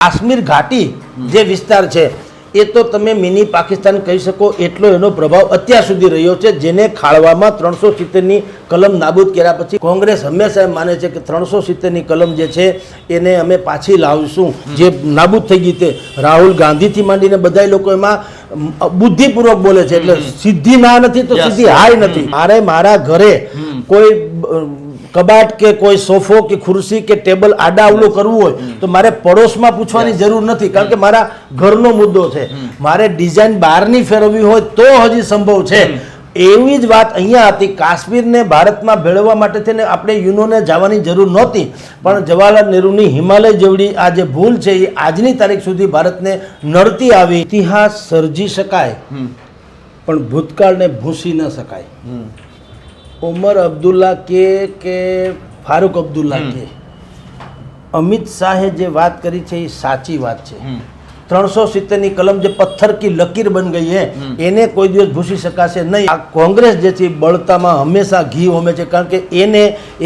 કાશ્મીર ઘાટી જે વિસ્તાર છે એ તો તમે મિની પાકિસ્તાન કહી શકો એટલો એનો પ્રભાવ અત્યાર સુધી રહ્યો છે જેને ખાળવામાં ત્રણસો સિત્તેરની કલમ નાબૂદ કર્યા પછી કોંગ્રેસ હંમેશા એમ માને છે કે ત્રણસો સિત્તેરની કલમ જે છે એને અમે પાછી લાવીશું. જે નાબૂદ થઈ ગઈ તે રાહુલ ગાંધીથી માંડીને બધા લોકો એમાં બુદ્ધિપૂર્વક બોલે છે એટલે સિદ્ધિ ના નથી તો સિદ્ધિ હાય નથી. મારે મારા ઘરે કોઈ કબાટ કે કોઈ સોફો કે ખુરશી કે ટેબલ આડા અવલું કરવું હોય તો મારે પડોશમાં પૂછવાની જરૂર નથી કારણ કે મારા ઘરનો મુદ્દો છે. મારે ડિઝાઇન બહારની ફેરવવી હોય તો હજી સંભવ છે. એવી જ વાત અહીંયા હતી કાશ્મીરને ભારતમાં ભેળવવા માટે થઈને આપણે યુનોને જવાની જરૂર નહોતી પણ જવાહરલાલ નહેરુની હિમાલય જેવડી આ જે ભૂલ છે એ આજની તારીખ સુધી ભારતને નડતી આવી. ઇતિહાસ સર્જી શકાય પણ ભૂતકાળને ભૂંસી ન શકાય. ઉમર અબ્દુલ્લા કે કે ફારૂક અબ્દુલ્લા કે? અમિત શાહે જે વાત કરી છે એ સાચી વાત છે. ત્રણસો સિત્તેરની કલમ જે પથ્થર કી લકીર બન ગઈ હે એને કોઈ દિવસ ભૂસી શકાશે નહીં. આ કોંગ્રેસ જે છે બળતામાં હંમેશા ઘી હોમે છે કારણ કે એને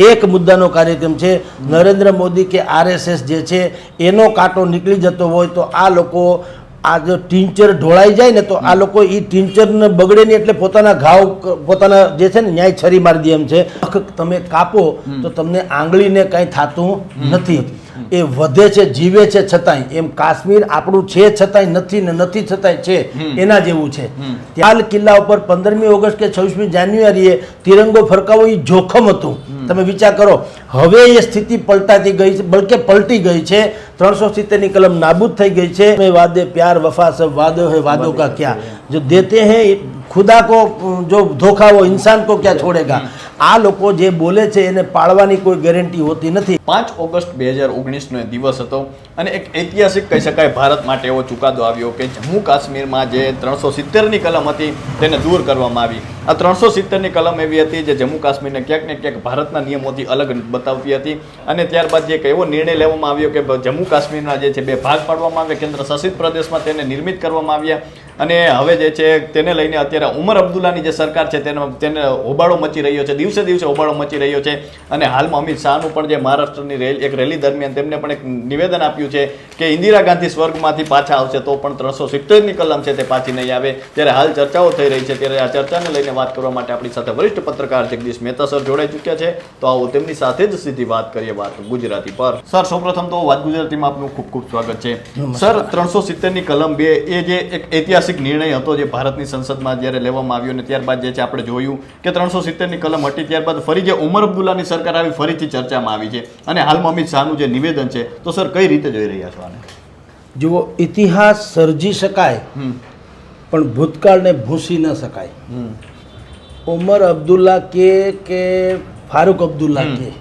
એક મુદ્દાનો કાર્યક્રમ છે. નરેન્દ્ર મોદી કે આરએસએસ જે છે એનો કાંટો નીકળી જતો હોય તો આ લોકો આ જો ટીંચર ઢોળાઈ જાય ને તો આ લોકો એ ટીંચરને બગડે નહીં એટલે પોતાના ઘાવ પોતાના જે છે ને ન્યાય છરી મારી દે એમ છે. તમે કાપો તો તમને આંગળીને કાંઈ થતું નથી. એ વધે છે જીવે છે છતાંય. એમ કાશ્મીર આપણું છે છતાંય નથી ને નથી છતાંય છે એના જેવું છે. ત્યાલ કિલ્લા ઉપર પંદરમી ઓગસ્ટ કે છવ્વીસમી જાન્યુઆરીએ તિરંગો ફરકાવો એ જોખમ હતું. તમે વિચાર કરો હવે એ સ્થિતિ પલટાતી ગઈ છે બલકે પલટી ગઈ છે. ત્રણસો સિત્તેરની કલમ નાબૂદ થઈ ગઈ છે. વાદે પ્યાર વફા સબ વાદો હે વાદો કા ક્યાં? જો દેતે હૈ ખુદા કો જો ધોખાવો ઇન્સાન કો ક્યાં છોડેગા? આ લોકો જે બોલે છે, એને પાળવાની કોઈ ગેરંટી હોતી નથી. પાંચ ઓગસ્ટ બે હજાર ઓગણીસનો એ દિવસ હતો અને એક ઐતિહાસિક કહી શકાય, ભારત માટે એવો ચુકાદો આવ્યો કે જમ્મુ કાશ્મીરમાં જે ત્રણસો સિત્તેરની કલમ હતી, તેને દૂર કરવામાં આવી. આ ત્રણસો સિત્તેરની કલમ એવી હતી જે જમ્મુ કાશ્મીરને ક્યાંક ને ક્યાંક ભારતના નિયમોથી અલગ બતાવતી હતી અને ત્યારબાદ એક એવો નિર્ણય લેવામાં આવ્યો કે જમ્મુ કાશ્મીરના જે છે, બે ભાગ પાડવામાં આવ્યા. કેન્દ્ર શાસિત પ્રદેશમાં તેને નિર્મિત કરવામાં આવ્યા. અને હવે જે છે તેને લઈને અત્યારે ઉમર અબ્દુલ્લાની જે સરકાર છે તેનો તેને હોબાળો મચી રહ્યો છે દિવસે દિવસે હોબાળો મચી રહ્યો છે. અને હાલમાં અમિત શાહનું પણ જે મહારાષ્ટ્રની રેલ એક રેલી દરમિયાન તેમને પણ એક નિવેદન આપ્યું છે કે ઇન્દિરા ગાંધી સ્વર્ગમાંથી પાછા આવશે તો પણ ત્રણસો સિત્તેરની કલમ છે તે પાછી નહીં આવે. ત્યારે હાલ ચર્ચાઓ થઈ રહી છે ત્યારે આ ચર્ચાને લઈને વાત કરવા માટે આપણી સાથે વરિષ્ઠ પત્રકાર જગદીશ મહેતા સર જોડાઈ ચૂક્યા છે. તો આવો તેમની સાથે જ સીધી વાત કરીએ વાત ગુજરાતી પર. સર સૌપ્રથમ તો વાત ગુજરાતીમાં આપનું ખૂબ ખૂબ સ્વાગત છે. સર ત્રણસો સિત્તેરની કલમ બે એ જે એક ઐતિહાસિક નિર્ણય હતો જે ભારતની સંસદમાં જ્યારે લેવામાં આવ્યો અને ત્યારબાદ જે છે આપણે જોયું કે ત્રણસો સિત્તેરની કલમ હટી ત્યારબાદ ફરી જે ઉમર અબ્દુલ્લાની સરકાર આવી ફરીથી ચર્ચામાં આવી છે. અને હાલમાં અમિત શાહનું જે નિવેદન છે તો સર કઈ રીતે જોઈ રહ્યા છો આને? જુઓ ઇતિહાસ સર્જી શકાય પણ ભૂતકાળને ભૂંસી ન શકાય. ઉમર અબ્દુલ્લા કે કે ફારૂક અબ્દુલ્લા કે?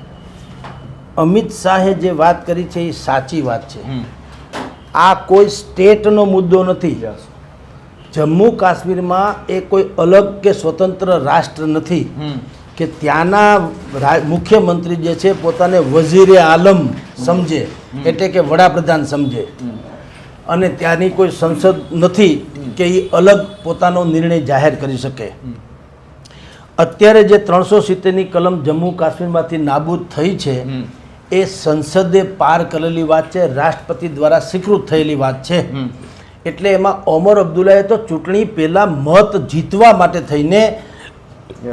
અમિત શાહે જે વાત કરી છે એ સાચી વાત છે. આ કોઈ સ્ટેટનો મુદ્દો નથી. જમ્મુ કાશ્મીરમાં એ કોઈ અલગ કે સ્વતંત્ર રાષ્ટ્ર નથી. કે ત્યાંના મુખ્યમંત્રી જે છે પોતાને વઝીરે આલમ સમજે. એટલે કે વડાપ્રધાન સમજે. અને ત્યાંની કોઈ સંસદ નથી કે એ અલગ પોતાનો નિર્ણય જાહેર કરી શકે. અત્યારે જે ત્રણસો સિત્તેરની કલમ જમ્મુ કાશ્મીરમાંથી નાબૂદ થઈ છે એ સંસદે પાર કરેલી વાત છે રાષ્ટ્રપતિ દ્વારા સ્વીકૃત થયેલી વાત છે. એટલે એમાં ઓમર અબ્દુલ્લાએ તો ચૂંટણી પહેલાં મત જીતવા માટે થઈને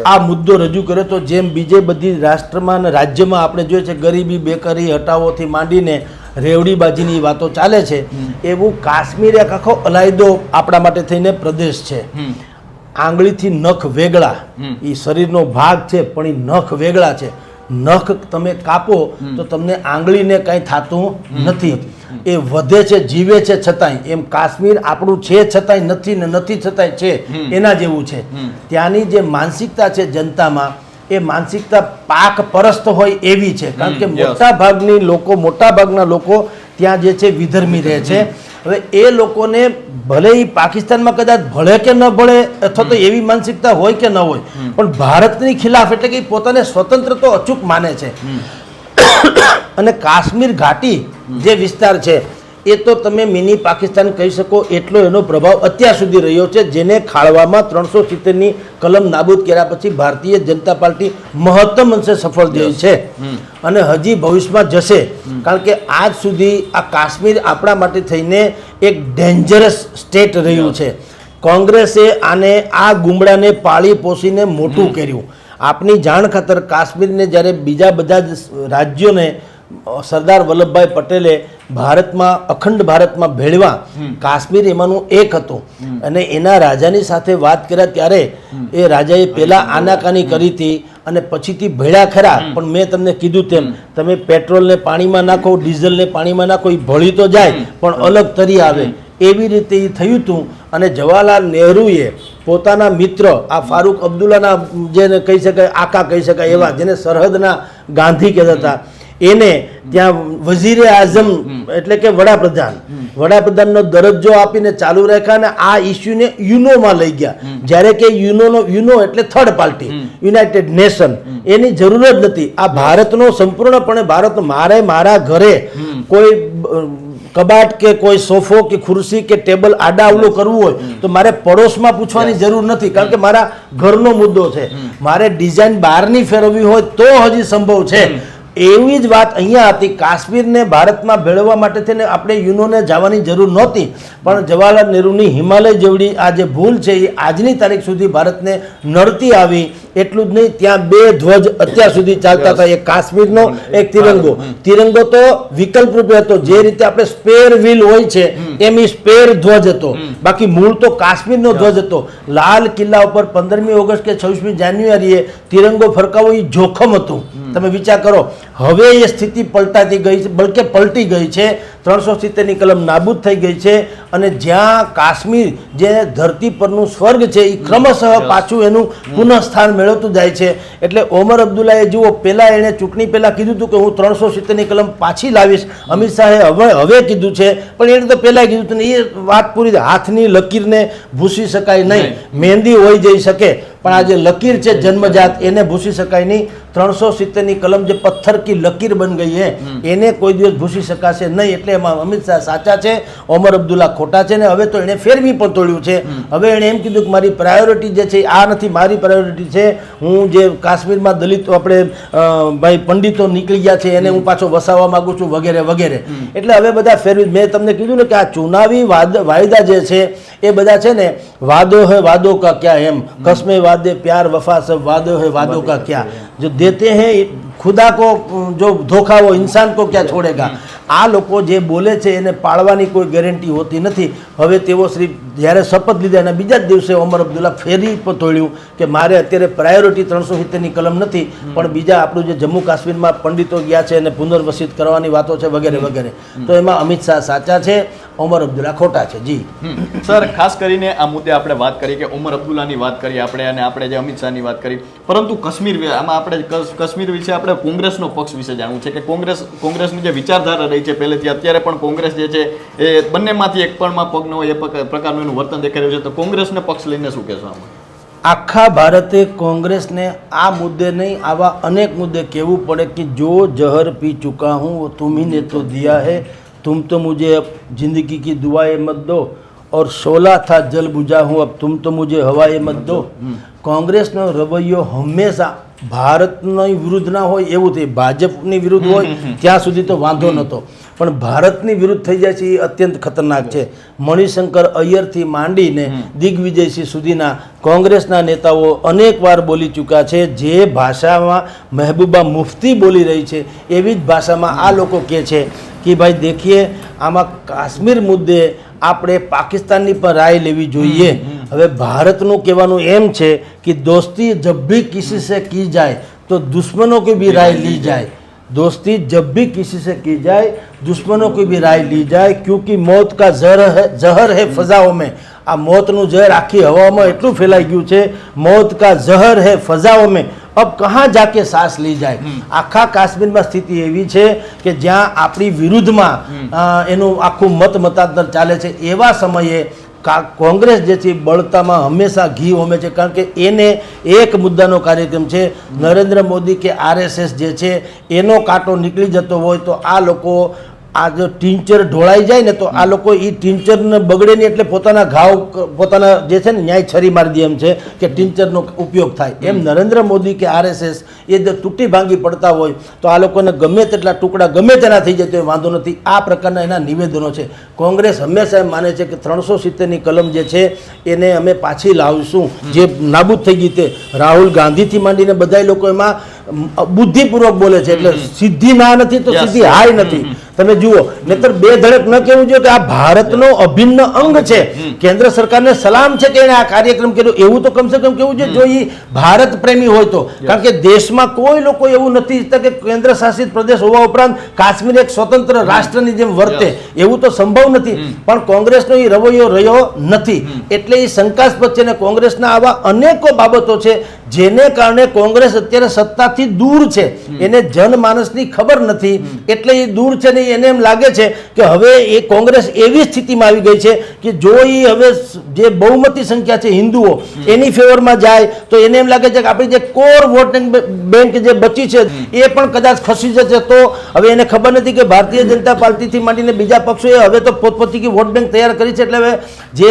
આ મુદ્દો રજૂ કર્યો તો જેમ બીજે બધી રાષ્ટ્રમાં અને રાજ્યમાં આપણે જોઈએ છે ગરીબી બેકારી હટાવોથી માંડીને રેવડીબાજીની વાતો ચાલે છે. એવું કાશ્મીર એક આખો અલાયદો આપણા માટે થઈને પ્રદેશ છે. આંગળીથી નખ વેગળા. એ શરીરનો ભાગ છે પણ એ નખ વેગળા છે. નખ તમે કાપો તો તમને આંગળીને કાંઈ થતું નથી. એ વધે છે જીવે છે છતાંય. એમ કાશ્મીર આપણું છે છતાંય નથી ને નથી છતાંય છે એના જેવું છે. ત્યાંની જે માનસિકતા છે જનતામાં એ માનસિકતા પાક પરસ્ત હોય એવી છે. કારણ કે મોટા ભાગની લોકો મોટા ભાગના લોકો ત્યાં જે છે વિધર્મી રહે છે. હવે એ લોકોને ભલે એ પાકિસ્તાનમાં કદાચ ભળે કે ન ભળે અથવા તો એવી માનસિકતા હોય કે ન હોય પણ ભારતની ખિલાફ એટલે કે પોતાને સ્વતંત્ર તો અચૂક માને છે. અને કાશ્મીર ઘાટી જે વિસ્તાર છે એ તો તમે મિની પાકિસ્તાન કહી શકો એટલો એનો પ્રભાવ અત્યાર સુધી રહ્યો છે જેને ખાળવામાં ત્રણસો સિત્તેરની કલમ નાબૂદ કર્યા પછી ભારતીય જનતા પાર્ટી મહત્તમ અંશે સફળ થઈ છે. અને હજી ભવિષ્યમાં જશે કારણ કે આજ સુધી આ કાશ્મીર આપણા માટે થઈને એક ડેન્જરસ સ્ટેટ રહ્યું છે. કોંગ્રેસે આને આ ગુમડાને પાળી પોષીને મોટું કર્યું. આપની જાણ ખાતર કાશ્મીરને જ્યારે બીજા બધા રાજ્યોને સરદાર વલ્લભભાઈ પટેલે ભારતમાં અખંડ ભારતમાં ભેળવા કાશ્મીર એમાંનું એક હતું. અને એના રાજાની સાથે વાત કર્યા ત્યારે એ રાજાએ પહેલાં આનાકાની કરી હતી અને પછીથી ભેળા ખરા. પણ મેં તમને કીધું તેમ તમે પેટ્રોલને પાણીમાં નાખો ડીઝલને પાણીમાં નાખો એ ભળી તો જાય પણ અલગ તરી આવે. એવી રીતે એ થયું હતું અને જવાહરલાલ નહેરુએ પોતાના મિત્ર આ ફારૂક અબ્દુલ્લાના જેને કહી શકાય આકા કહી શકાય એવા જેને સરહદના ગાંધી કહેતા હતા એને ત્યાં વઝીરે આઝમ એટલે કે વડાપ્રધાન. વડાપ્રધાનનો દરજ્જો આપીને ચાલુ રાખ્યા અને આ ઇસ્યુને યુનોમાં લઈ ગયા. જ્યારે કે યુનોનો યુનો એટલે થર્ડ પાર્ટી યુનાઇટેડ નેશન એની જરૂર જ નથી. આ ભારતનો સંપૂર્ણપણે ભારત મારે મારા ઘરે કોઈ કબાટ કે કોઈ સોફો કે ખુરશી કે ટેબલ આડા અવલું કરવું હોય તો મારે પડોશમાં પૂછવાની જરૂર નથી કારણ કે મારા ઘરનો મુદ્દો છે. મારે ડિઝાઇન બહારની ફેરવવી હોય તો હજી સંભવ છે. એવી જ વાત અહીંયા હતી કાશ્મીરને ભારતમાં ભેળવવા માટે થઈને આપણે યુનોને જવાની જરૂર નહોતી. પણ જવાહરલાલ નહેરુની હિમાલય જેવડી આ જે ભૂલ છે એ આજની તારીખ સુધી ભારતને નડતી આવી. એટલું જ નહીં ત્યાં બે ધ્વજ અત્યાર સુધી ચાલતા હતા. એક કાશ્મીરનો એક તિરંગો. તિરંગો તો વિકલ્પ રૂપે હતો. જે રીતે આપણે સ્પેર વ્હીલ હોય છે એમ એ સ્પેર ધ્વજ હતો. બાકી મૂળ તો કાશ્મીરનો ધ્વજ હતો. લાલ કિલ્લા ઉપર પંદરમી ઓગસ્ટ કે છવ્વીસમી જાન્યુઆરીએ તિરંગો ફરકાવો એ જોખમ હતું. તમે વિચાર કરો હવે એ સ્થિતિ પલટાતી ગઈ છે બલકે પલટી ગઈ છે. ત્રણસો સિત્તેરની કલમ નાબૂદ થઈ ગઈ છે અને જ્યાં કાશ્મીર જે ધરતી પરનું સ્વર્ગ છે એ ક્રમશઃ પાછું એનું પુનઃસ્થાન મેળવતું જાય છે. એટલે ઓમર અબ્દુલ્લાએ જુઓ પહેલાં એણે ચૂંટણી પહેલાં કીધું હતું કે હું ત્રણસો સિત્તેરની કલમ પાછી લાવીશ. અમિત શાહે હવે હવે કીધું છે પણ એણે તો પહેલાં કીધું હતું ને એ વાત પૂરી હાથની લકીરને ભૂસી શકાય નહીં. મહેંદી હોઈ જઈ શકે પણ આ જે લકીર છે જન્મજાત એને ભૂસી શકાય નહીં. ત્રણસો સિત્તેરની કલમ જે પથ્થર કી લકીર બન ગઈ હે. એને કોઈ દિવસ ભૂસી શકાશે નહીં. એટલે એમાં અમિત શાહ સાચા છે ઓમર અબ્દુલ્લા ખોટા છે ને હવે તો એણે ફેરવી પણ તોડ્યું છે. હવે એણે એમ કીધું કે મારી પ્રાયોરિટી જે છે આ નથી મારી પ્રાયોરિટી છે હું જે કાશ્મીરમાં દલિતો આપણે ભાઈ પંડિતો નીકળી ગયા છે એને હું પાછો વસાવવા માગું છું વગેરે વગેરે. એટલે હવે બધા ફેરવી મેં તમને કીધું ને કે આ ચુનાવી વાદ વાયદા જે છે એ બધા છે ને વાદો હે વાદો કા ક્યા એમ? કસમે વાદે પ્યાર વફા સબ વાદો હે વાદો કા ક્યા? જો દેતે हैं ખુદા કો જો ધોખાવો ઇન્સાન કો ક્યાં છોડેગા આ લોકો જે બોલે છે એને પાળવાની કોઈ ગેરંટી હોતી નથી. હવે તેઓ શ્રી જ્યારે શપથ લીધા એના બીજા જ દિવસે ઓમર અબ્દુલ્લા ફેરી તોડ્યું કે મારે અત્યારે પ્રાયોરિટી ત્રણસો સિત્તેરની કલમ નથી પણ બીજા આપણું જે જમ્મુ કાશ્મીરમાં પંડિતો ગયા છે એને પુનર્વસિત કરવાની વાતો છે વગેરે વગેરે. તો એમાં અમિત શાહ સાચા છે. ઓમર અબ્દુલ્લા ખોટા છે જી. સર ખાસ કરીને આ મુદ્દે આપણે વાત કરી કે ઉમર અબ્દુલ્લાની વાત કરી આપણે અને આપણે જે અમિત શાહની વાત કરી. પરંતુ કાશ્મીર આમાં આપણે કશ્મીર વિશે આપણે કોંગ્રેસનો પક્ષ વિશે જાણવું છે કે કોંગ્રેસ કોંગ્રેસની જે વિચારધારા રહી છે પહેલેથી અત્યારે પણ કોંગ્રેસ જે છે એ બંનેમાંથી એક પણમાં પગનો હોય એ પ્રકારનું એનું વર્તન દેખાઈ રહ્યું છે. તો કોંગ્રેસને પક્ષ લઈને શું કહેશો આમાં? આખા ભારતે કોંગ્રેસને આ મુદ્દે નહીં આવા અનેક મુદ્દે કહેવું પડે કે જો જહર પી ચૂકા હું તુમીને તો દિયા હૈ तुम तो मुझे अब जिंदगी की दुआएं मत दो और शोला था जल बुझा हूँ अब तुम तो मुझे हवाएं मत दो कांग्रेस नो रवैयो हमेशा ભારતની વિરુદ્ધ ના હોય એવું થઈ ભાજપની વિરુદ્ધ હોય ત્યાં સુધી તો વાંધો નહોતો. પણ ભારતની વિરુદ્ધ થઈ જાય છે એ અત્યંત ખતરનાક છે. મણિશંકર અય્યરથી માંડીને દિગ્વિજયસિંહ સુધીના કોંગ્રેસના નેતાઓ અનેકવાર બોલી ચૂક્યા છે. જે ભાષામાં મહેબૂબા મુફ્તી બોલી રહી છે એવી જ ભાષામાં આ લોકો કહે છે કે ભાઈ દેખીએ આમાં કાશ્મીર મુદ્દે આપણે પાકિસ્તાનની પણ રાય લેવી જોઈએ. હવે ભારતનું કહેવાનું એમ છે કે દોસ્તી જબ ભી કિસી સે કી જાય તો દુશ્મનों की भी राय ली जाए दोस्ती जब भी किसी से की जाए दुश्मनों की भी राय ली जाए क्योंकि मौत का जहर है जहर है ફજાઓ में આ મોતનું ઝેર આખી હવામાં એટલું ફેલાઈ ગયું છે મોત કા ઝહર હે ફજાઓ में અબ કહાં જાકે સાસ લી જાય આખા કાશ્મીરમાં સ્થિતિ એવી છે કે જ્યાં આપણી વિરુદ્ધમાં અ, એનું આખું મત મતાંતર ચાલે છે એવા સમયે કા- કોંગ્રેસ જે છે બળતામાં હંમેશા ઘી હોમે છે, કારણ કે એને એક મુદ્દાનો કાર્યક્રમ છે, નરેન્દ્ર મોદી કે આરએસએસ જે છે, એનો કાંટો નીકળી જતો હોય તો આ લોકો આ જો ટીંચર ઢોળાઈ જાય ને તો આ લોકો એ ટીંચરને બગડે નહીં એટલે પોતાના ઘાવ પોતાના જે છે ને ન્યાય છરી મારી દે એમ છે કે ટીંચરનો ઉપયોગ થાય. એમ નરેન્દ્ર મોદી કે આરએસએસ એ જો તૂટી ભાંગી પડતા હોય તો આ લોકોને ગમે તેટલા ટુકડા ગમે તેના થઈ જતો હોય વાંધો નથી. આ પ્રકારના એના નિવેદનો છે. કોંગ્રેસ હંમેશા એમ માને છે કે ત્રણસો સિત્તેરની કલમ જે છે એને અમે પાછી લાવીશું. જે નાબૂદ થઈ ગઈ તે રાહુલ ગાંધીથી માંડીને બધા લોકો એમાં બુદ્ધિપૂર્વક બોલે છે. એટલે સીધી ના નથી તો. સીધી હાય નથી. તમે જુઓ નહીતર બે ધડક ન કહેવું જોઈએ કે આ ભારતનો અભિન્ન અંગ છે. કેન્દ્ર સરકારને સલામ છે કે એને આ કાર્યક્રમ કર્યો? એવું તો કમસે કમ કેવું જોઈએ. જો એ ભારત પ્રેમી હોય તો. કારણ કે દેશમાં કોઈ લોકો એવું નથી ઈચ્છતા કે કેન્દ્ર શાસિત પ્રદેશ હોવા ઉપરાંત કાશ્મીર એક સ્વતંત્ર રાષ્ટ્રની જેમ વર્તે. એવું તો સંભવ નથી. પણ કોંગ્રેસનો એ રવૈયો રહ્યો નથી. એટલે એ શંકાસ્પદ છે અને કોંગ્રેસના આવા અનેકો બાબતો છે જેને કારણે કોંગ્રેસ અત્યારે સત્તાથી દૂર છે. એને જનમાનસની ખબર નથી. એટલે એ દૂર છે ને એને એમ લાગે છે કે હવે એ કોંગ્રેસ એવી સ્થિતિમાં આવી ગઈ છે કે જો એ હવે જે બહુમતી સંખ્યા છે હિન્દુઓ એની ફેવરમાં જાય તો એને એમ લાગે છે કે આપણી જે કોર વોટિંગ બેંક જે બચી છે એ પણ કદાચ ખસી જશે. તો હવે એને ખબર નથી કે ભારતીય જનતા પાર્ટીથી માંડીને બીજા પક્ષોએ હવે તો પોતપોતી વોટ બેંક તૈયાર કરી છે એટલે હવે જે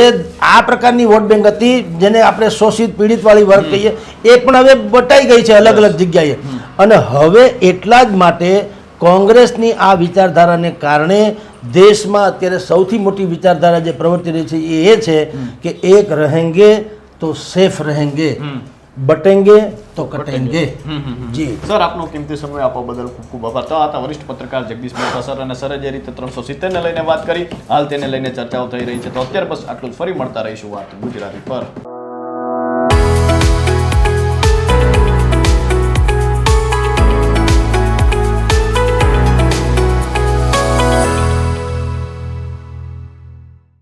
આ પ્રકારની વોટ બેંક હતી જેને આપણે શોષિત પીડિતવાળી વર્ગ કહીએ એ પણ હવે બટાઈ ગઈ છે અલગ અલગ જગ્યાએ. અને હવે એટલા જ માટે કોંગ્રેસની આ વિચારધારાને કારણે દેશમાં અત્યારે સૌથી મોટી વિચારધારા જે પ્રવર્તી રહી છે એ એ છે કે એક રહેંગે તો સેફ રહેંગે. બટેંગે તો કટેંગે. જી. સર આપનો કિંમતી સમય આપવા બદલ ખૂબ ખૂબ આભાર. તો આ વરિષ્ઠ પત્રકાર જગદીશ મહેતા સર અને સરે જે રીતે ત્રણસો સિત્તેરને લઈને વાત કરી. હાલ તેને લઈને ચર્ચાઓ થઈ રહી છે. તો અત્યારે બસ આટલું જ. ફરી મળતા રહીશું વાત ગુજરાતી પર.